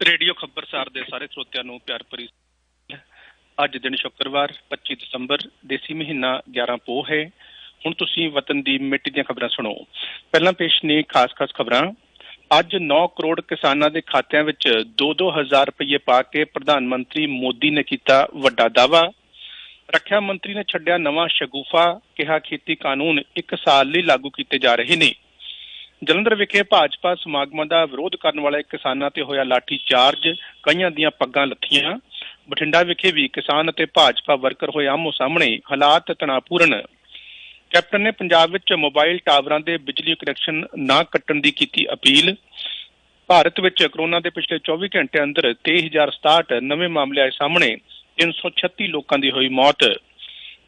Radio ਖਬਰਸਾਰ ਦੇ ਸਾਰੇ ਸਰੋਤਿਆਂ ਨੂੰ ਪਿਆਰ ਭਰੀ ਅੱਜ ਦਿਨ ਸ਼ੁੱਕਰਵਾਰ 25 ਦਸੰਬਰ, ਦੇਸੀ ਮਹੀਨਾ 11 ਪੋਹ ਹੈ। ਹੁਣ ਤੁਸੀਂ ਵਤਨ ਦੀ ਮਿੱਟੀ ਦੀਆਂ ਖਬਰਾਂ ਸੁਣੋ। ਪਹਿਲਾਂ ਪੇਸ਼ ਨੇ ਖਾਸ-ਖਾਸ ਖਬਰਾਂ। ਅੱਜ 9 ਕਰੋੜ ਕਿਸਾਨਾਂ ਦੇ ਖਾਤਿਆਂ ਵਿੱਚ 2-2 ਹਜ਼ਾਰ ਰੁਪਏ ਪਾ ਕੇ ਪ੍ਰਧਾਨ ਮੰਤਰੀ ਮੋਦੀ ਨੇ ਕੀਤਾ ਵੱਡਾ ਦਾਅਵਾ। ਰੱਖਿਆ ਮੰਤਰੀ ਨੇ ਛੱਡਿਆ ਨਵਾਂ ਸ਼ਗੂਫਾ, ਕਿਹਾ ਖੇਤੀ ਕਾਨੂੰਨ 1 ਸਾਲ ਲਈ ਲਾਗੂ ਕੀਤੇ ਜਾ ਰਹੇ ਨੇ। ਜਲੰਧਰ ਵਿਖੇ ਭਾਜਪਾ ਸਮਾਗਮਾਂ ਦਾ ਵਿਰੋਧ ਕਰਨ ਵਾਲੇ ਕਿਸਾਨਾਂ ਤੇ ਹੋਇਆ ਲਾਠੀ ਚਾਰਜ ਕਈਆਂ ਦੀਆਂ ਪੱਗਾਂ ਲੱਥੀਆਂ। ਬਠਿੰਡਾ ਵਿਖੇ ਵੀ ਕਿਸਾਨ ਅਤੇ ਭਾਜਪਾ ਵਰਕਰ ਹੋਏ ਆਮੋ ਸਾਹਮਣੇ ਹਾਲਾਤ ਤਣਾਪੂਰਨ ਕੈਪਟਨ ਨੇ ਪੰਜਾਬ ਵਿੱਚ ਮੋਬਾਈਲ ਟਾਵਰਾਂ ਦੇ ਬਿਜਲੀ ਕਨੈਕਸ਼ਨ ਨਾ ਕੱਟਣ ਦੀ ਕੀਤੀ ਅਪੀਲ। ਭਾਰਤ ਵਿੱਚ ਕਰੋਨਾ ਦੇ ਪਿਛਲੇ 24 ਘੰਟੇ ਅੰਦਰ 23067 ਨਵੇਂ ਮਾਮਲੇ ਆਏ ਸਾਹਮਣੇ। 336 ਲੋਕਾਂ ਦੀ ਹੋਈ ਮੌਤ।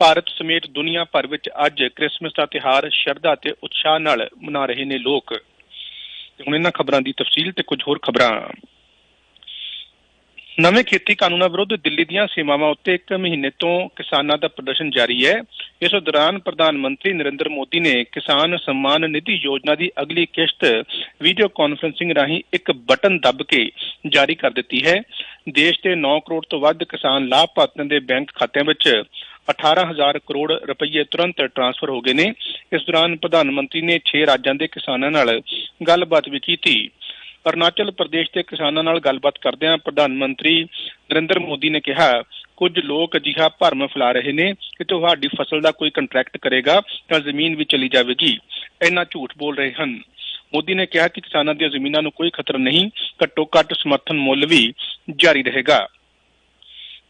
ਭਾਰਤ ਸਮੇਤ ਦੁਨੀਆ ਭਰ ਵਿੱਚ ਅੱਜ ਕ੍ਰਿਸਮਸ ਦਾ ਤਿਹਾਰ ਸ਼ਰਧਾ ਤੇ ਉਤਸ਼ਾਹ ਨਾਲ ਮਨਾ ਰਹੇ ਨੇ ਲੋਕ। ਤੇ ਹੁਣ ਇਹਨਾਂ ਖਬਰਾਂ ਦੀ ਤਫਸੀਲ ਤੇ ਕੁਝ ਹੋਰ ਖਬਰਾਂ। ਨਵੇਂ ਖੇਤੀ ਕਾਨੂੰਨਾਂ ਵਿਰੁੱਧ ਦਿੱਲੀ ਦੀਆਂ ਸੀਮਾਵਾਂ ਉੱਤੇ ਇੱਕ ਮਹੀਨੇ ਤੋਂ ਕਿਸਾਨਾਂ ਦਾ ਪ੍ਰਦਰਸ਼ਨ ਜਾਰੀ ਹੈ। ਇਸ ਦੌਰਾਨ ਪ੍ਰਧਾਨ ਮੰਤਰੀ ਨਰਿੰਦਰ ਮੋਦੀ ਨੇ ਕਿਸਾਨ ਸਨਮਾਨ ਨਿਧੀ ਯੋਜਨਾ ਦੀ ਅਗਲੀ ਕਿਸ਼ਤ ਵੀਡੀਓ ਕਾਨਫਰੰਸਿੰਗ ਰਾਹੀਂ ਇੱਕ ਬਟਨ ਦੱਬ ਕੇ ਜਾਰੀ ਕਰ ਦਿੱਤੀ ਹੈ। ਦੇਸ਼ ਦੇ 9 ਕਰੋੜ ਤੋਂ ਵੱਧ ਕਿਸਾਨ ਲਾਭਪਾਤਰੀਆਂ ਦੇ ਬੈਂਕ ਖਾਤਿਆਂ ਵਿੱਚ 18000 ਕਰੋੜ ਰੁਪਏ ਤੁਰੰਤ ਟ੍ਰਾਂਸਫਰ ਹੋ ਗਏ ਨੇ। ਇਸ ਦੌਰਾਨ ਪ੍ਰਧਾਨ ਮੰਤਰੀ ਨੇ 6 ਰਾਜਾਂ ਦੇ ਕਿਸਾਨਾਂ ਨਾਲ ਗੱਲਬਾਤ ਵੀ ਕੀਤੀ। ਅਰੁਣਾਚਲ ਪ੍ਰਦੇਸ਼ ਦੇ ਕਿਸਾਨਾਂ ਨਾਲ ਗੱਲਬਾਤ ਕਰਦਿਆਂ ਪ੍ਰਧਾਨ ਮੰਤਰੀ ਨਰਿੰਦਰ ਮੋਦੀ ਨੇ ਕਿਹਾ, ਕੁਝ ਲੋਕ ਅਜਿਹਾ ਭਰਮ ਫੈਲਾ ਰਹੇ ਨੇ ਕਿ ਤੁਹਾਡੀ ਫਸਲ ਦਾ ਕੋਈ ਕੰਟਰੈਕਟ ਕਰੇਗਾ ਤਾਂ ਜ਼ਮੀਨ ਵੀ ਚਲੀ ਜਾਵੇਗੀ। ਇੰਨਾ ਝੂਠ ਬੋਲ ਰਹੇ ਹਨ। ਮੋਦੀ ਨੇ ਕਿਹਾ ਕਿ ਕਿਸਾਨਾਂ ਦੀਆਂ ਜ਼ਮੀਨਾਂ ਨੂੰ ਕੋਈ ਖਤਰਾ ਨਹੀਂ ਘੱਟੋ ਘੱਟ ਸਮਰਥਨ ਮੁੱਲ ਵੀ ਜਾਰੀ ਰਹੇਗਾ।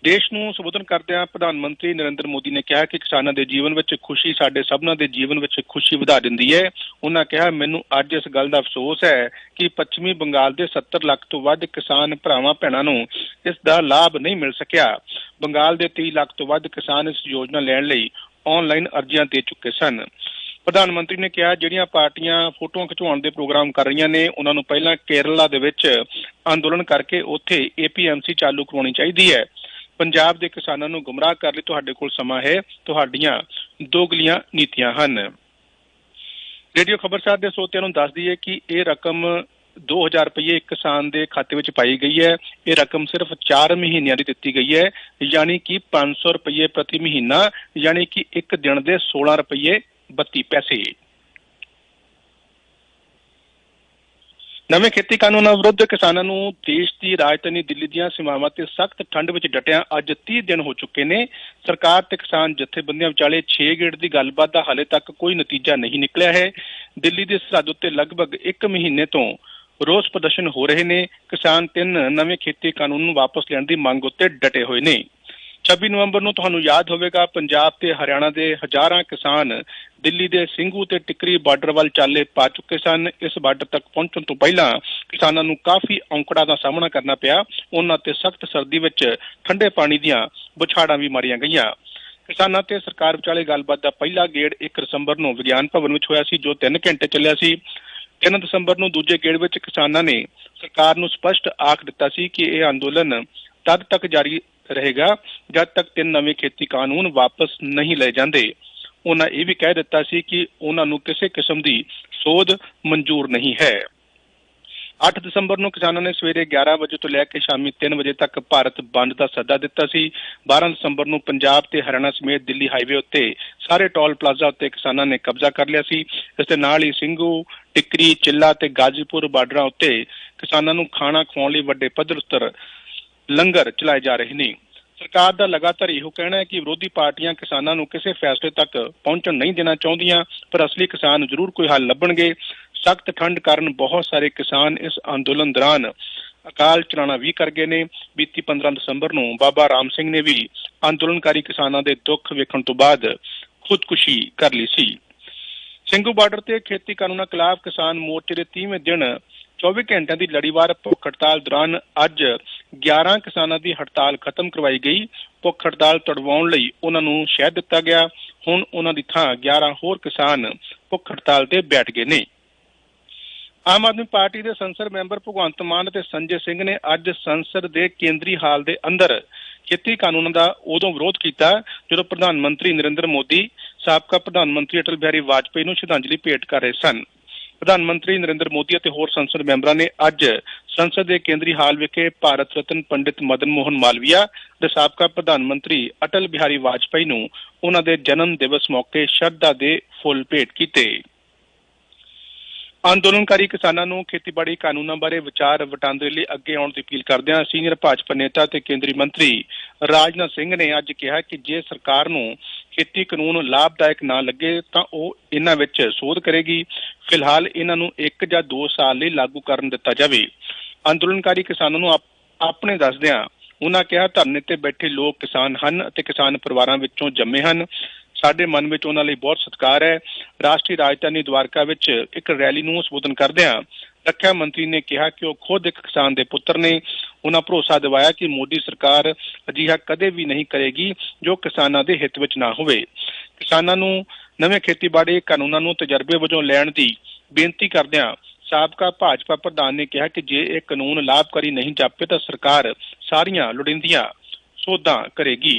ਦੇਸ਼ ਨੂੰ ਸੰਬੋਧਨ ਕਰਦਿਆਂ ਪ੍ਰਧਾਨ ਮੰਤਰੀ ਨਰਿੰਦਰ ਮੋਦੀ ਨੇ ਕਿਹਾ ਕਿ ਕਿਸਾਨਾਂ ਦੇ ਜੀਵਨ ਵਿੱਚ ਖੁਸ਼ੀ ਸਾਡੇ ਸਭਨਾਂ ਦੇ ਜੀਵਨ ਵਿੱਚ ਖੁਸ਼ੀ ਵਧਾ ਦਿੰਦੀ ਹੈ। ਉਹਨਾਂ ਕਿਹਾ, ਮੈਨੂੰ ਅੱਜ ਇਸ ਗੱਲ ਦਾ ਅਫਸੋਸ ਹੈ ਕਿ ਪੱਛਮੀ ਬੰਗਾਲ ਦੇ 70 ਲੱਖ ਤੋਂ ਵੱਧ ਕਿਸਾਨ ਭਰਾਵਾਂ, ਭੈਣਾਂ ਨੂੰ ਇਸ ਦਾ ਲਾਭ ਨਹੀਂ ਮਿਲ ਸਕਿਆ। ਬੰਗਾਲ ਦੇ 30 ਲੱਖ ਤੋਂ ਵੱਧ ਕਿਸਾਨ ਇਸ ਯੋਜਨਾ ਲੈਣ ਲਈ ਆਨਲਾਈਨ ਅਰਜ਼ੀਆਂ ਦੇ ਚੁੱਕੇ ਸਨ। ਪ੍ਰਧਾਨ ਮੰਤਰੀ ਨੇ ਕਿਹਾ, ਜਿਹੜੀਆਂ ਪਾਰਟੀਆਂ ਫੋਟੋਆਂ ਖਿਚਵਾਉਣ ਦੇ ਪ੍ਰੋਗਰਾਮ ਕਰ ਰਹੀਆਂ ਨੇ, ਉਹਨਾਂ ਨੂੰ ਪਹਿਲਾਂ ਕੇਰਲਾ ਦੇ ਵਿੱਚ ਅੰਦੋਲਨ ਕਰਕੇ ਉੱਥੇ ਏਪੀਐਮਸੀ ਚਾਲੂ ਕਰਵਾਉਣੀ ਚਾਹੀਦੀ ਹੈ। ਪੰਜਾਬ ਦੇ ਕਿਸਾਨਾਂ ਨੂੰ ਗੁੰਮਰਾਹ ਕਰਨ ਲਈ ਤੁਹਾਡੇ ਕੋਲ ਸਮਾਂ ਹੈ। ਤੁਹਾਡੀਆਂ ਦੋਗਲੀਆਂ ਨੀਤੀਆਂ ਹਨ। ਰੇਡੀਓ ਖਬਰਸਾਰ ਦੇ ਸਰੋਤਿਆਂ ਨੂੰ ਦੱਸ ਦਈਏ ਕਿ ਇਹ ਰਕਮ 2000 ਰੁਪਏ ਇੱਕ ਕਿਸਾਨ ਦੇ ਖਾਤੇ ਵਿੱਚ ਪਾਈ ਗਈ ਹੈ। ਇਹ ਰਕਮ ਸਿਰਫ 4 ਮਹੀਨਿਆਂ ਦੀ ਦਿੱਤੀ ਗਈ ਹੈ। ਯਾਨੀ ਕਿ 500 ਰੁਪਏ ਪ੍ਰਤੀ ਮਹੀਨਾ, ਯਾਨੀ ਕਿ ਇੱਕ ਦਿਨ ਦੇ 16 ਰੁਪਏ 32 ਪੈਸੇ। ਨਵੇਂ ਖੇਤੀ ਕਾਨੂੰਨਾਂ ਵਿਰੁੱਧ ਕਿਸਾਨਾਂ ਨੂੰ ਦੇਸ਼ ਦੀ ਰਾਜਧਾਨੀ ਦਿੱਲੀ ਦੀਆਂ ਸੀਮਾਵਾਂ ਤੇ ਸਖਤ ਠੰਡ ਵਿੱਚ ਡਟਿਆਂ ਅੱਜ 30 ਦਿਨ ਹੋ ਚੁੱਕੇ ਨੇ। ਸਰਕਾਰ ਤੇ ਕਿਸਾਨ ਜਥੇਬੰਦੀਆਂ ਵਿਚਾਲੇ 6 ਗੇੜ ਦੀ ਗੱਲਬਾਤ ਦਾ ਹਾਲੇ ਤੱਕ ਕੋਈ ਨਤੀਜਾ ਨਹੀਂ ਨਿਕਲਿਆ ਹੈ। ਦਿੱਲੀ ਦੀ ਸਰਹੱਦ ਉੱਤੇ ਲਗਭਗ 1 ਮਹੀਨੇ ਤੋਂ ਰੋਸ ਪ੍ਰਦਰਸ਼ਨ ਹੋ ਰਹੇ ਨੇ। ਕਿਸਾਨ ਤਿੰਨ ਨਵੇਂ ਖੇਤੀ ਕਾਨੂੰਨ ਨੂੰ ਵਾਪਸ ਲੈਣ ਦੀ ਮੰਗ ਉੱਤੇ ਡਟੇ ਹੋਏ ਨੇ। 26 ਨਵੰਬਰ ਨੂੰ ਤੁਹਾਨੂੰ ਯਾਦ ਹੋਵੇਗਾ, ਪੰਜਾਬ ਤੇ ਹਰਿਆਣਾ ਦੇ ਹਜ਼ਾਰਾਂ ਕਿਸਾਨ ਦਿੱਲੀ ਦੇ ਸਿੰਘੂ ਤੇ ਟਿਕਰੀ ਬਾਰਡਰ ਵੱਲ ਚਾਲੇ ਪਾ ਚੁੱਕੇ ਸਨ। ਇਸ ਬਾਰਡਰ ਤੱਕ ਪਹੁੰਚਣ ਤੋਂ ਪਹਿਲਾਂ ਕਿਸਾਨਾਂ ਨੂੰ ਕਾਫੀ ਔਂਕੜਾਂ ਦਾ ਸਾਹਮਣਾ ਕਰਨਾ ਪਿਆ। ਉਹਨਾਂ ਤੇ ਸਖਤ ਸਰਦੀ ਵਿੱਚ ਠੰਡੇ ਪਾਣੀ ਦੀਆਂ ਬੁਛਾੜਾਂ ਵੀ ਮਾਰੀਆਂ ਗਈਆਂ। ਕਿਸਾਨਾਂ ਤੇ ਸਰਕਾਰ ਵਿਚਾਲੇ ਗੱਲਬਾਤ ਦਾ ਪਹਿਲਾ ਗੇੜ 1 ਦਸੰਬਰ ਨੂੰ ਵਿਗਿਆਨ ਭਵਨ ਵਿੱਚ ਹੋਇਆ ਸੀ, ਜੋ 3 ਘੰਟੇ ਚੱਲਿਆ ਸੀ। 3 ਦਸੰਬਰ ਨੂੰ ਦੂਜੇ ਗੇੜ ਵਿੱਚ ਕਿਸਾਨਾਂ ਨੇ ਸਰਕਾਰ ਨੂੰ ਸਪਸ਼ਟ ਆਖ ਦਿੱਤਾ ਸੀ ਕਿ ਇਹ ਅੰਦੋਲਨ ਤਦ ਤੱਕ ਜਾਰੀ ਰਹੇਗਾ, ਜਦ ਤੱਕ ਤਿੰਨ ਨਵੇਂ ਖੇਤੀ ਕਾਨੂੰਨ ਵਾਪਸ ਨਹੀਂ ਲਏ ਜਾਂਦੇ। ਉਹਨਾਂ ਇਹ ਵੀ ਕਹਿ ਦਿੱਤਾ ਸੀ ਕਿ ਉਹਨਾਂ ਨੂੰ ਕਿਸੇ ਕਿਸਮ ਦੀ ਸੋਧ ਮਨਜ਼ੂਰ ਨਹੀਂ ਹੈ। 8 ਦਸੰਬਰ ਨੂੰ ਕਿਸਾਨਾਂ ਨੇ ਸਵੇਰੇ 11 ਵਜੇ ਤੋਂ ਲੈ ਕੇ ਸ਼ਾਮੀ 3 ਵਜੇ ਤੱਕ ਭਾਰਤ ਬੰਦ ਦਾ ਸੱਦਾ ਦਿੱਤਾ ਸੀ। 12 ਦਸੰਬਰ ਨੂੰ ਪੰਜਾਬ ਤੇ ਹਰਿਆਣਾ ਸਮੇਤ ਦਿੱਲੀ ਹਾਈਵੇ ਉੱਤੇ ਸਾਰੇ ਟੋਲ ਪਲਾਜ਼ਾ ਉੱਤੇ ਕਿਸਾਨਾਂ ਨੇ ਕਬਜ਼ਾ ਕਰ ਲਿਆ ਸੀ। ਇਸ ਦੇ ਨਾਲ ਹੀ ਸਿੰਘੂ, ਟਿਕਰੀ, ਚਿੱਲਾ ਤੇ ਗਾਜੀਪੁਰ ਬਾਰਡਰਾਂ ਉੱਤੇ ਕਿਸਾਨਾਂ ਨੂੰ ਖਾਣਾ ਖਵਾਉਣ ਲਈ ਵੱਡੇ ਪੱਧਰ ਉੱਤੇ ਲੰਗਰ ਚਲਾਏ ਜਾ ਰਹੇ ਨੇ। ਸਰਕਾਰ ਦਾ ਲਗਾਤਾਰ ਇਹੋ ਕਹਿਣਾ ਹੈ ਕਿ ਵਿਰੋਧੀ ਪਾਰਟੀਆਂ ਕਿਸਾਨਾਂ ਨੂੰ ਕਿਸੇ ਫੈਸਲੇ ਤੱਕ ਪਹੁੰਚਣ ਨਹੀਂ ਦੇਣਾ ਚਾਹੁੰਦੀਆਂ, ਪਰ ਅਸਲੀ ਕਿਸਾਨ ਜ਼ਰੂਰ ਕੋਈ ਹੱਲ ਲੱਭਣਗੇ। ਸਖਤ ਠੰਡ ਕਾਰਨ ਬਹੁਤ ਸਾਰੇ ਕਿਸਾਨ ਇਸ ਅੰਦੋਲਨ ਦੌਰਾਨ ਅਕਾਲ ਚਲਾਣਾ ਵੀ ਕਰ ਗਏ ਨੇ। ਬੀਤੀ 15 ਦਸੰਬਰ ਨੂੰ ਬਾਬਾ ਰਾਮ ਸਿੰਘ ਨੇ ਵੀ ਅੰਦੋਲਨਕਾਰੀ ਕਿਸਾਨਾਂ ਦੇ ਦੁੱਖ ਵੇਖਣ ਤੋਂ ਬਾਅਦ ਖੁਦਕੁਸ਼ੀ ਕਰ ਲਈ ਸੀ। ਸਿੰਘੂ ਬਾਰਡਰ ਤੇ ਖੇਤੀ ਕਾਨੂੰਨਾਂ ਖਿਲਾਫ ਕਿਸਾਨ ਮੋਰਚੇ ਦੇ 30ਵੇਂ ਦਿਨ 24 ਘੰਟਿਆਂ ਦੀ ਲੜੀਵਾਰ ਭੁੱਖ ਹੜਤਾਲ ਦੌਰਾਨ ਅੱਜ 11 ਕਿਸਾਨਾਂ ਦੀ ਹੜਤਾਲ ਖਤਮ ਕਰਵਾਈ ਗਈ। ਭੁੱਖ ਹੜਤਾਲ ਤੜਵਾਉਣ ਲਈ ਉਹਨਾਂ ਨੂੰ ਸ਼ਹਿਦ ਦਿੱਤਾ ਗਿਆ। ਹੁਣ ਉਹਨਾਂ ਦੀ ਥਾਂ 11 ਹੋਰ ਕਿਸਾਨ ਭੁੱਖ ਹੜਤਾਲ ਤੇ ਬੈਠ ਗਏ ਨੇ। ਆਮ ਆਦਮੀ ਪਾਰਟੀ ਦੇ ਸੰਸਦ ਮੈਂਬਰ ਭਗਵੰਤ ਮਾਨ ਅਤੇ ਸੰਜੇ ਸਿੰਘ ਨੇ ਅੱਜ ਸੰਸਦ ਦੇ ਕੇਂਦਰੀ ਹਾਲ ਦੇ ਅੰਦਰ ਖੇਤੀ ਕਾਨੂੰਨਾਂ ਦਾ ਉਦੋਂ ਵਿਰੋਧ ਕੀਤਾ, ਜਦੋਂ ਪ੍ਰਧਾਨ ਮੰਤਰੀ ਨਰਿੰਦਰ ਮੋਦੀ, ਸਾਬਕਾ ਪ੍ਰਧਾਨ ਮੰਤਰੀ ਅਟਲ ਬਿਹਾਰੀ ਵਾਜਪੇਈ ਨੂੰ ਸ਼ਰਧਾਂਜਲੀ ਭੇਟ ਕਰ ਰਹੇ ਸਨ। ਪ੍ਰਧਾਨ ਮੰਤਰੀ ਨਰਿੰਦਰ ਮੋਦੀ ਅਤੇ ਹੋਰ ਸੰਸਦ ਮੈਂਬਰਾਂ ਨੇ ਅੱਜ ਸੰਸਦ ਦੇ ਕੇਂਦਰੀ ਹਾਲ ਵਿਖੇ ਭਾਰਤ ਰਤਨ ਪੰਡਿਤ ਮਦਨ ਮੋਹਨ ਮਾਲਵੀਆ ਤੇ ਸਾਬਕਾ ਪ੍ਰਧਾਨ ਮੰਤਰੀ ਅਟਲ ਬਿਹਾਰੀ ਵਾਜਪਾਈ ਨੂੰ ਉਹਨਾਂ ਦੇ ਜਨਮ ਦਿਵਸ ਮੌਕੇ ਸ਼ਰਧਾ ਦੇ ਫੁੱਲ ਭੇਟ ਕੀਤੇ। ਅੰਦੋਲਨਕਾਰੀ ਕਿਸਾਨਾਂ ਨੂੰ ਖੇਤੀਬਾੜੀ ਕਾਨੂੰਨਾਂ ਬਾਰੇ ਵਿਚਾਰ ਵਟਾਂਦਰੇ ਲਈ ਅੱਗੇ ਆਉਣ ਦੀ ਅਪੀਲ ਕਰਦਿਆਂ ਸੀਨੀਅਰ ਭਾਜਪਾ ਨੇਤਾ ਤੇ ਕੇਂਦਰੀ ਮੰਤਰੀ ਰਾਜਨਾਥ ਸਿੰਘ ਨੇ ਅੱਜ ਕਿਹਾ ਕਿ ਜੇ ਸਰਕਾਰ ਨੂੰ ਖੇਤੀ ਕਾਨੂੰਨ ਲਾਭਦਾਇਕ ਨਾ ਲੱਗੇ ਤਾਂ ਉਹ ਇਹਨਾਂ ਵਿੱਚ ਸੋਧ ਕਰੇਗੀ। ਫਿਲਹਾਲ ਇਹਨਾਂ ਨੂੰ 1 ਜਾਂ 2 ਸਾਲ ਲਈ ਲਾਗੂ ਕਰਨ ਦਿੱਤਾ ਜਾਵੇ। ਅੰਦੋਲਨਕਾਰੀ ਕਿਸਾਨਾਂ ਨੂੰ ਆਪਣੇ ਦੱਸਦਿਆਂ ਉਹਨਾਂ ਕਿਹਾ, ਧਰਨੇ ਤੇ ਬੈਠੇ ਲੋਕ ਕਿਸਾਨ ਹਨ ਅਤੇ ਕਿਸਾਨ ਪਰਿਵਾਰਾਂ ਵਿੱਚੋਂ ਜੰਮੇ ਹਨ। ਸਾਡੇ ਮਨ ਵਿੱਚ ਉਹਨਾਂ ਲਈ ਬਹੁਤ ਸਤਿਕਾਰ ਹੈ। ਰਾਸ਼ਟਰੀ ਰਾਜਧਾਨੀ ਦਵਾਰਕਾ ਵਿੱਚ ਇੱਕ ਰੈਲੀ ਨੂੰ ਸੰਬੋਧਨ ਕਰਦਿਆਂ ਰੱਖਿਆ ਮੰਤਰੀ ਨੇ ਕਿਹਾ ਕਿ ਉਹ ਖੁਦ ਇੱਕ ਕਿਸਾਨ ਦੇ ਪੁੱਤਰ ਨੇ। ਉਹਨਾਂ ਭਰੋਸਾ ਦਿਵਾਇਆ ਕਿ ਮੋਦੀ ਸਰਕਾਰ ਅਜਿਹਾ ਕਦੇ ਵੀ ਨਹੀਂ ਕਰੇਗੀ ਜੋ ਕਿਸਾਨਾਂ ਦੇ ਹਿੱਤ ਵਿੱਚ ਨਾ ਹੋਵੇ। ਕਿਸਾਨਾਂ ਨੂੰ ਨਵੇਂ ਖੇਤੀਬਾੜੀ ਕਾਨੂੰਨਾਂ ਨੂੰ ਤਜਰਬੇ ਵਜੋਂ ਲੈਣ ਦੀ ਬੇਨਤੀ ਕਰਦਿਆਂ ਸਾਬਕਾ ਭਾਜਪਾ ਪ੍ਰਧਾਨ ਨੇ ਕਿਹਾ ਕਿ ਜੇ ਇਹ ਕਾਨੂੰਨ ਲਾਭਕਾਰੀ ਨਹੀਂ ਜਾਪੇ ਤਾਂ ਸਰਕਾਰ ਸਾਰੀਆਂ ਲੋੜੀਂਦੀਆਂ ਸੋਧਾਂ ਕਰੇਗੀ।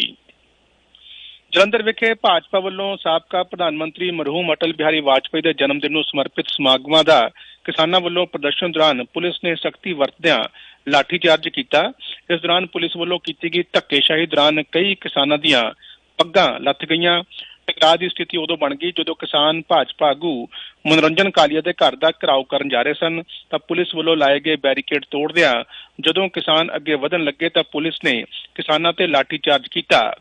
ਜਲੰਧਰ ਵਿਖੇ ਭਾਜਪਾ ਵੱਲੋਂ ਸਾਬਕਾ ਪ੍ਰਧਾਨ ਮੰਤਰੀ ਮਰਹੂਮ ਅਟਲ ਬਿਹਾਰੀ ਵਾਜਪੇਈ ਦੇ ਜਨਮ ਦਿਨ ਨੂੰ ਸਮਰਪਿਤ ਸਮਾਗਮਾਂ ਦਾ ਕਿਸਾਨਾਂ ਵੱਲੋਂ ਪ੍ਰਦਰਸ਼ਨ ਦੌਰਾਨ ਪੁਲਿਸ ਨੇ ਸਖਤੀ ਵਰਤਦਿਆਂ ਲਾਠੀਚਾਰਜ ਕੀਤਾ। ਇਸ ਦੌਰਾਨ ਪੁਲਿਸ ਵੱਲੋਂ ਕੀਤੀ ਗਈ ਧੱਕੇਸ਼ਾਹੀ ਦੌਰਾਨ ਕਈ ਕਿਸਾਨਾਂ ਦੀਆਂ ਪੱਗਾਂ ਲੱਥ ਗਈਆਂ। ਟਕਰਾਅ ਦੀ ਸਥਿਤੀ ਉਦੋਂ ਬਣ ਗਈ ਜਦੋਂ ਕਿਸਾਨ ਭਾਜਪਾ ਆਗੂ ਮਨੋਰੰਜਨ ਕਾਲੀਆ ਦੇ ਘਰ ਦਾ ਘਰਾਓ ਕਰਨ ਜਾ ਰਹੇ ਸਨ। ਤਾਂ ਪੁਲਿਸ ਵੱਲੋਂ ਲਾਏ ਗਏ ਬੈਰੀਕੇਡ ਤੋੜਦਿਆਂ ਜਦੋਂ ਕਿਸਾਨ ਅੱਗੇ ਵਧਣ ਲੱਗੇ ਤਾਂ ਪੁਲਿਸ ਨੇ ਕਿਸਾਨਾਂ ਤੇ ਲਾਠੀਚਾਰਜ ਕੀਤਾ।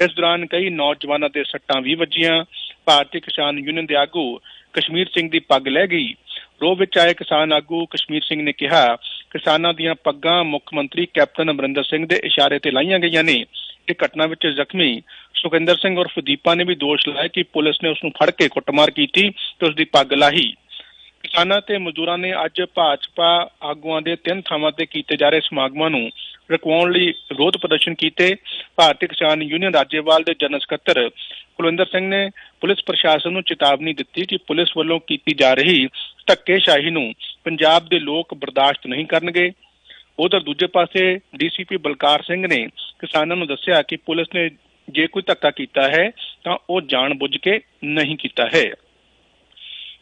ਇਸ ਦੌਰਾਨ ਕਈ ਨੌਜਵਾਨਾਂ ਦੇ ਸੱਟਾਂ ਵੀ ਵੱਜੀਆਂ। ਭਾਰਤੀ ਕਿਸਾਨ ਯੂਨੀਅਨ ਦੇ ਆਗੂ ਕਸ਼ਮੀਰ ਸਿੰਘ ਦੀ ਪੱਗ ਲੈ ਗਈ। ਰੋਹ ਵਿੱਚ ਆਏ ਕਿਸਾਨ ਆਗੂ ਕਸ਼ਮੀਰ ਸਿੰਘ ਨੇ ਕਿਹਾ, ਕਿਸਾਨਾਂ ਦੀਆਂ ਪੱਗਾਂ ਮੁੱਖ ਮੰਤਰੀ ਕੈਪਟਨ ਅਮਰਿੰਦਰ ਸਿੰਘ ਦੇ ਇਸ਼ਾਰੇ ਤੇ ਲਾਈਆਂ ਗਈਆਂ ਨੇ। ਇਹ ਘਟਨਾ ਵਿੱਚ ਜ਼ਖਮੀ ਸੁਖਿੰਦਰ ਸਿੰਘ ਉਰਫ ਦੀਪਾ ਨੇ ਵੀ ਦੋਸ਼ ਲਾਇਆ ਕਿ ਪੁਲਿਸ ਨੇ ਉਸ ਨੂੰ ਫੜ ਕੇ ਕੁੱਟਮਾਰ ਕੀਤੀ ਤੇ ਉਸ ਦੀ ਪੱਗ ਲਾਹੀ। ਕਿਸਾਨਾਂ ਤੇ ਮਜ਼ਦੂਰਾਂ ਨੇ ਅੱਜ ਭਾਜਪਾ ਆਗੂਆਂ ਦੇ ਤਿੰਨ ਥਾਵਾਂ ਤੇ ਕੀਤੇ ਜਾ ਰਹੇ ਸਮਾਗਮਾਂ ਨੂੰ ਰੁਕਵਾਉਣ ਲਈ ਵਿਰੋਧ ਪ੍ਰਦਰਸ਼ਨ ਕੀਤੇ। ਭਾਰਤੀ ਕਿਸਾਨ ਯੂਨੀਅਨ ਰਾਜੇਵਾਲ ਦੇ ਜਨਰਲ ਸਕੱਤਰ ਕੁਲਵਿੰਦਰ ਸਿੰਘ ਨੇ ਪੁਲਿਸ ਪ੍ਰਸ਼ਾਸਨ ਨੂੰ ਚੇਤਾਵਨੀ ਦਿੱਤੀ ਕਿ ਪੁਲਿਸ ਵੱਲੋਂ ਕੀਤੀ ਜਾ ਰਹੀ ਧੱਕੇਸ਼ਾਹੀ ਨੂੰ ਪੰਜਾਬ ਦੇ ਲੋਕ ਬਰਦਾਸ਼ਤ ਨਹੀਂ ਕਰਨਗੇ। ਉਧਰ ਦੂਜੇ ਪਾਸੇ ਡੀਸੀਪੀ ਬਲਕਾਰ ਸਿੰਘ ਨੇ ਕਿਸਾਨਾਂ ਨੂੰ ਦੱਸਿਆ ਕਿ ਪੁਲਿਸ ਨੇ ਜੇ ਕੋਈ ਧੱਕਾ ਕੀਤਾ ਹੈ, ਤਾਂ ਉਹ ਜਾਣਬੁੱਝ ਕੇ ਨਹੀਂ ਕੀਤਾ ਹੈ।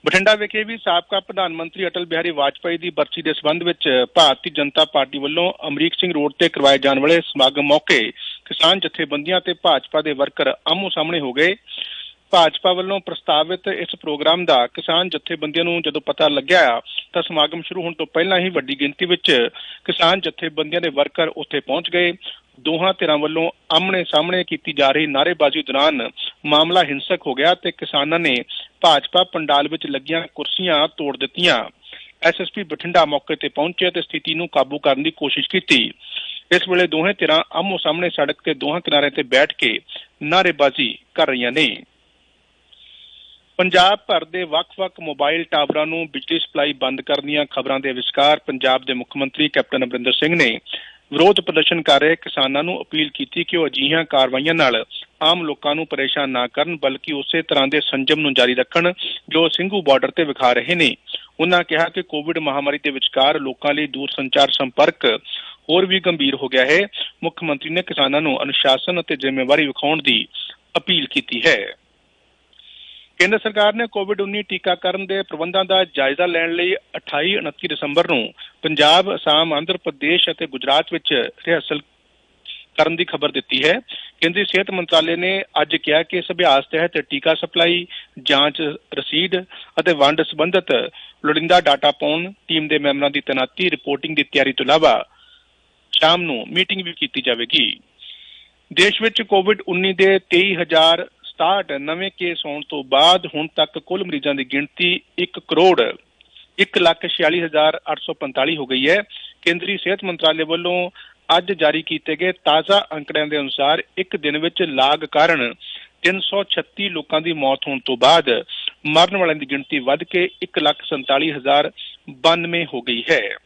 ਬਠਿੰਡਾ ਵਿਖੇ ਵੀ ਸਾਬਕਾ ਪ੍ਰਧਾਨ ਮੰਤਰੀ ਅਟਲ ਬਿਹਾਰੀ ਵਾਜਪਾਈ ਦੀ ਬਰਸੀ ਦੇ ਸੰਬੰਧ ਵਿੱਚ ਭਾਰਤੀ ਜਨਤਾ ਪਾਰਟੀ ਵੱਲੋਂ ਅਮਰੀਕ ਸਿੰਘ ਰੋਡ ਤੇ ਕਰਵਾਏ ਜਾਣ ਵਾਲੇ ਸਮਾਗਮ ਮੌਕੇ ਕਿਸਾਨ ਜਥੇਬੰਦੀਆਂ ਤੇ ਭਾਜਪਾ ਦੇ ਵਰਕਰ ਆਮੋ ਸਾਹਮਣੇ ਹੋ ਗਏ। ਭਾਜਪਾ ਵੱਲੋਂ ਪ੍ਰਸਤਾਵਿਤ ਇਸ ਪ੍ਰੋਗਰਾਮ ਦਾ ਕਿਸਾਨ ਜਥੇਬੰਦੀਆਂ ਨੂੰ ਜਦੋਂ ਪਤਾ ਲੱਗਿਆ ਤਾਂ ਸਮਾਗਮ ਸ਼ੁਰੂ ਹੋਣ ਤੋਂ ਪਹਿਲਾਂ ਹੀ ਵੱਡੀ ਗਿਣਤੀ ਵਿੱਚ ਕਿਸਾਨ ਜਥੇਬੰਦੀਆਂ ਦੇ ਵਰਕਰ ਉੱਥੇ ਪਹੁੰਚ ਗਏ। ਦੋਹਾਂ ਧਿਰਾਂ ਵੱਲੋਂ ਆਮਣੇ ਸਾਹਮਣੇ ਕੀਤੀ ਜਾ ਰਹੀ ਨਾਅਰੇਬਾਜ਼ੀ ਦੌਰਾਨ ਮਾਮਲਾ ਹਿੰਸਕ ਹੋ ਗਿਆ ਤੇ ਕਿਸਾਨਾਂ ਨੇ ਭਾਜਪਾ ਪੰਡਾਲ ਵਿੱਚ ਲੱਗੀਆਂ ਕੁਰਸੀਆਂ ਤੋੜ ਦਿੱਤੀਆਂ। ਐਸਐਸਪੀ ਬਠਿੰਡਾ ਮੌਕੇ ਤੇ ਪਹੁੰਚੇ ਤੇ ਸਥਿਤੀ ਨੂੰ ਕਾਬੂ ਕਰਨ ਦੀ ਕੋਸ਼ਿਸ਼ ਕੀਤੀ। ਇਸ ਵੇਲੇ ਦੋਹੇ ਧਿਰਾਂ ਆਮੋ ਸਾਹਮਣੇ ਸੜਕ ਤੇ ਦੋਹਾਂ ਕਿਨਾਰਿਆਂ ਤੇ ਬੈਠ ਕੇ ਨਾਅਰੇਬਾਜ਼ੀ ਕਰ ਰਹੀਆਂ ਨੇ। ਪੰਜਾਬ ਭਰ ਦੇ ਵੱਖ-ਵੱਖ ਮੋਬਾਈਲ ਟਾਵਰਾਂ ਨੂੰ ਬਿਜਲੀ ਸਪਲਾਈ ਬੰਦ ਕਰਨ ਦੀਆਂ ਖਬਰਾਂ ਦੇ ਵਿਚਕਾਰ ਪੰਜਾਬ ਦੇ ਮੁੱਖ ਮੰਤਰੀ ਕੈਪਟਨ ਅਮਰਿੰਦਰ ਸਿੰਘ ਨੇ ਵਿਰੋਧ ਪ੍ਰਦਰਸ਼ਨ ਕਰ ਰਹੇ ਕਿਸਾਨਾਂ ਨੂੰ ਅਪੀਲ ਕੀਤੀ ਕਿ ਉਹ ਅਜਿਹੀਆਂ ਕਾਰਵਾਈਆਂ ਨਾਲ ਆਮ ਲੋਕਾਂ ਨੂੰ ਪਰੇਸ਼ਾਨ ਨਾ ਕਰਨ, ਬਲਕਿ ਉਸੇ ਤਰ੍ਹਾਂ ਦੇ ਸੰਜਮ ਨੂੰ ਜਾਰੀ ਰੱਖਣ ਜੋ ਸਿੰਘੂ ਬਾਰਡਰ ਤੇ ਵਿਖਾ ਰਹੇ ਨੇ। ਉਹਨਾਂ ਕਿਹਾ ਕਿ ਕੋਵਿਡ ਮਹਾਮਾਰੀ ਦੇ ਵਿਚਕਾਰ ਲੋਕਾਂ ਲਈ ਦੂਰ ਸੰਚਾਰ ਸੰਪਰਕ ਹੋਰ ਵੀ ਗੰਭੀਰ ਹੋ ਗਿਆ ਹੈ। ਮੁੱਖ ਮੰਤਰੀ ਨੇ ਕਿਸਾਨਾਂ ਨੂੰ ਅਨੁਸ਼ਾਸਨ ਅਤੇ ਜ਼ਿੰਮੇਵਾਰੀ ਵਿਖਾਉਣ ਦੀ ਅਪੀਲ ਕੀਤੀ ਹੈ। ਕੇਂਦਰ ਸਰਕਾਰ ਨੇ ਕੋਵਿਡ-19 ਟੀਕਾਕਰਨ ਦੇ ਪ੍ਰਬੰਧਾਂ ਦਾ ਜਾਇਜ਼ਾ ਲੈਣ ਲਈ 28-29 ਦਸੰਬਰ ਨੂੰ ਪੰਜਾਬ, ਅਸਾਮ, ਆਂਧਰ ਪ੍ਰਦੇਸ਼ ਅਤੇ ਗੁਜਰਾਤ ਵਿੱਚ ਰਿਹਰਸਲ ਕਰਨ ਦੀ ਖਬਰ ਦਿੱਤੀ ਹੈ। ਕੇਂਦਰੀ ਸਿਹਤ ਮੰਤਰਾਲੇ ਨੇ ਅੱਜ ਕਿਹਾ ਕਿ ਇਸ ਅਭਿਆਸ ਤਹਿਤ ਟੀਕਾ ਸਪਲਾਈ, ਜਾਂਚ ਰਸੀਦ ਅਤੇ ਵੰਡ ਸੰਬੰਧਤ ਲੋੜੀਂਦਾ ਡਾਟਾ ਪਾਉਣ, ਟੀਮ ਦੇ ਮੈਂਬਰਾਂ ਦੀ ਤੈਨਾਤੀ, ਰਿਪੋਰਟਿੰਗ ਦੀ ਤਿਆਰੀ ਤੋਂ ਇਲਾਵਾ ਸ਼ਾਮ ਨੂੰ ਮੀਟਿੰਗ ਵੀ ਕੀਤੀ ਜਾਵੇਗੀ। ਦੇਸ਼ ਵਿੱਚ ਕੋਵਿਡ-19 ਦੇ 23000 67 ਨਵੇਂ ਕੇਸ ਹੋਣ ਤੋਂ ਬਾਅਦ ਹੁਣ ਤੱਕ ਕੁੱਲ ਮਰੀਜ਼ਾਂ ਦੀ ਗਿਣਤੀ 1 ਕਰੋੜ 145845 ਹੋ ਗਈ ਹੈ। ਕੇਂਦਰੀ ਸਿਹਤ ਮੰਤਰਾਲੇ ਵੱਲੋਂ ਅੱਜ ਜਾਰੀ ਕੀਤੇ ਗਏ ਤਾਜ਼ਾ ਅੰਕੜਿਆਂ ਦੇ ਅਨੁਸਾਰ ਇੱਕ ਦਿਨ ਵਿੱਚ ਲਾਗ ਕਾਰਨ 336 ਲੋਕਾਂ ਦੀ ਮੌਤ ਹੋਣ ਤੋਂ ਬਾਅਦ ਮਰਨ ਵਾਲਿਆਂ ਦੀ ਗਿਣਤੀ ਵੱਧ ਕੇ 147092 ਹੋ ਗਈ ਹੈ।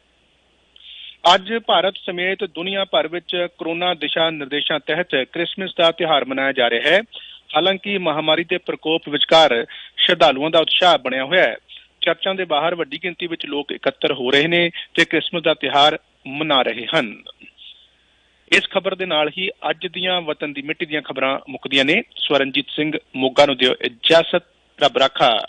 ਅੱਜ ਭਾਰਤ ਸਮੇਤ ਦੁਨੀਆ ਭਰ ਵਿੱਚ ਕਰੋਨਾ ਦਿਸ਼ਾ ਨਿਰਦੇਸ਼ਾਂ ਤਹਿਤ ਕ੍ਰਿਸਮਸ ਦਾ ਤਿਉਹਾਰ ਮਨਾਇਆ ਜਾ ਰਿਹਾ ਹੈ। ਹਾਲਾਂਕਿ ਮਹਾਮਾਰੀ ਦੇ ਪ੍ਰਕੋਪ ਵਿਚਕਾਰ ਸ਼ਰਧਾਲੂਆਂ ਦਾ ਉਤਸ਼ਾਹ ਬਣਿਆ ਹੋਇਆ ਹੈ। ਚਰਚਾਂ ਦੇ ਬਾਹਰ ਵੱਡੀ ਗਿਣਤੀ ਵਿੱਚ ਲੋਕ ਇਕੱਤਰ ਹੋ ਰਹੇ ਨੇ ਤੇ ਕ੍ਰਿਸਮਸ ਦਾ ਤਿਉਹਾਰ ਮਨਾ ਰਹੇ ਹਨ। ਇਸ ਖਬਰ ਦੇ ਨਾਲ ਹੀ ਅੱਜ ਦੀਆਂ ਵਤਨ ਦੀ ਮਿੱਟੀ ਦੀਆਂ ਖਬਰਾਂ ਮੁੱਕਦੀਆਂ ਨੇ। ਸਵਰਨਜੀਤ ਸਿੰਘ ਮੋਗਾ ਨੂੰ ਦਿਓ ਇਜਾਜ਼ਤ। ਰੱਬ ਰਾਖਾ।